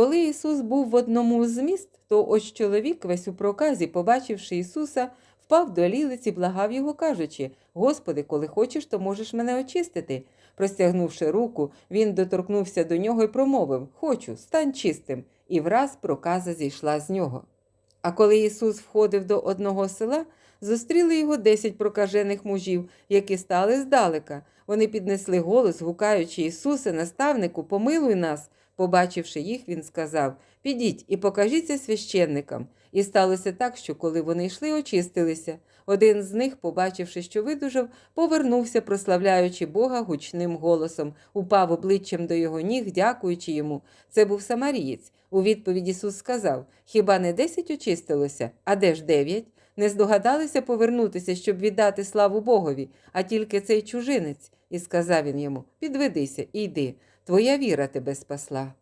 Коли Ісус був в одному з міст, то ось чоловік, весь у проказі, побачивши Ісуса, впав до лілиці, благав його, кажучи: Господи, коли хочеш, то можеш мене очистити. Простягнувши руку, він доторкнувся до нього і промовив: Хочу, стань чистим. І враз проказа зійшла з нього. А коли Ісус входив до одного села, зустріли його десять прокажених мужів, які стали здалека. Вони піднесли голос, гукаючи Ісусе, наставнику, помилуй нас. Побачивши їх, він сказав: Підіть і покажіться священникам. І сталося так, що коли вони йшли, очистилися. Один з них, побачивши, що видужав, повернувся, прославляючи Бога гучним голосом, упав обличчям до його ніг, дякуючи йому. Це був самарієць. У відповідь Ісус сказав: Хіба не десять очистилося, а де ж дев'ять? Не здогадалися повернутися, щоб віддати славу Богові, а тільки цей чужинець. І сказав він йому: Підведися і йди, твоя віра тебе спасла.